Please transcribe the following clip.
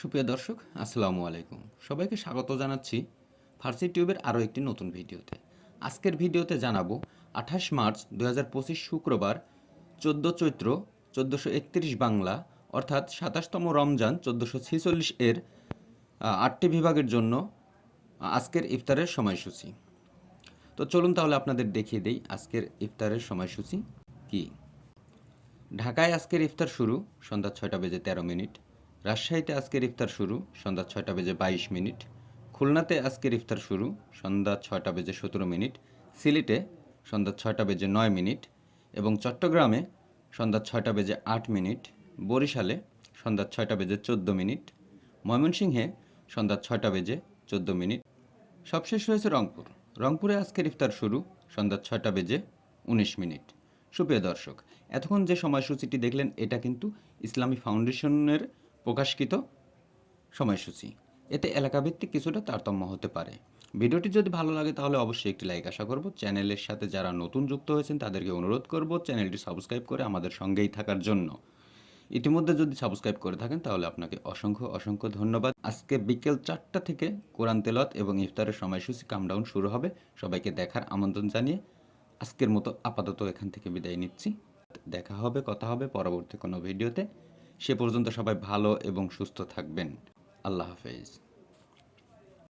সুপ্রিয় দর্শক, আসসালামু আলাইকুম। সবাইকে স্বাগত জানাচ্ছি ফার্সি টিউবের আরও একটি নতুন ভিডিওতে। আজকের ভিডিওতে জানাব, আঠাশ মার্চ দু পঁচিশ শুক্রবার, চোদ্দ চৈত্র চোদ্দোশো একত্রিশ বাংলা, অর্থাৎ সাতাশতম রমজান চোদ্দোশো ছেচল্লিশ এর আটটি বিভাগের জন্য আজকের ইফতারের সময়সূচি। তো চলুন তাহলে আপনাদের দেখিয়ে দেই আজকের ইফতারের সময়সূচি কী। ঢাকায় আজকের ইফতার শুরু সন্ধ্যা ছয়টা বেজে তেরো মিনিট। রাজশাহীতে আজকের ইফতার শুরু, সন্ধ্যা ছয়টা বেজে বাইশ মিনিট। খুলনাতে আজকের ইফতার শুরু, সন্ধ্যা ছয়টা বেজে সতেরো মিনিট। সিলেটে সন্ধ্যা ছয়টা বেজে নয় মিনিট এবং চট্টগ্রামে সন্ধ্যা ছয়টা বেজে আট মিনিট। বরিশালে সন্ধ্যা ছয়টা বেজে চোদ্দ মিনিট। ময়মনসিংহে সন্ধ্যা ছয়টা বেজে চোদ্দ মিনিট। সবশেষ রয়েছে রংপুর। রংপুরে আজকের ইফতার শুরু, সন্ধ্যা ছয়টা বেজে উনিশ মিনিট। সুপ্রিয় দর্শক, এতক্ষণ যে সময়সূচিটি দেখলেন, এটা কিন্তু ইসলামী ফাউন্ডেশনের প্রকাশকৃত সময়সূচি। এতে এলাকাভিত্তিক কিছুটা তারতম্য হতে পারে। ভিডিওটি যদি ভালো লাগে তাহলে অবশ্যই একটি লাইক আশা করব। চ্যানেলের সাথে যারা নতুন যুক্ত হয়েছেন তাদেরকে অনুরোধ করব চ্যানেলটি সাবস্ক্রাইব করে আমাদের সঙ্গেই থাকার জন্য। ইতিমধ্যে যদি সাবস্ক্রাইব করে থাকেন তাহলে আপনাকে অসংখ্য অসংখ্য ধন্যবাদ। আজকে বিকেল চারটা থেকে কোরআন তেলত এবং ইফতারের সময়সূচি কামডাউন শুরু হবে। সবাইকে দেখার আমন্ত্রণ জানিয়ে আজকের মতো আপাতত এখান থেকে বিদায় নিচ্ছি। দেখা হবে, কথা হবে পরবর্তী কোনো ভিডিওতে। সে পর্যন্ত সবাই ভালো এবং সুস্থ থাকবেন। আল্লাহ হাফেজ।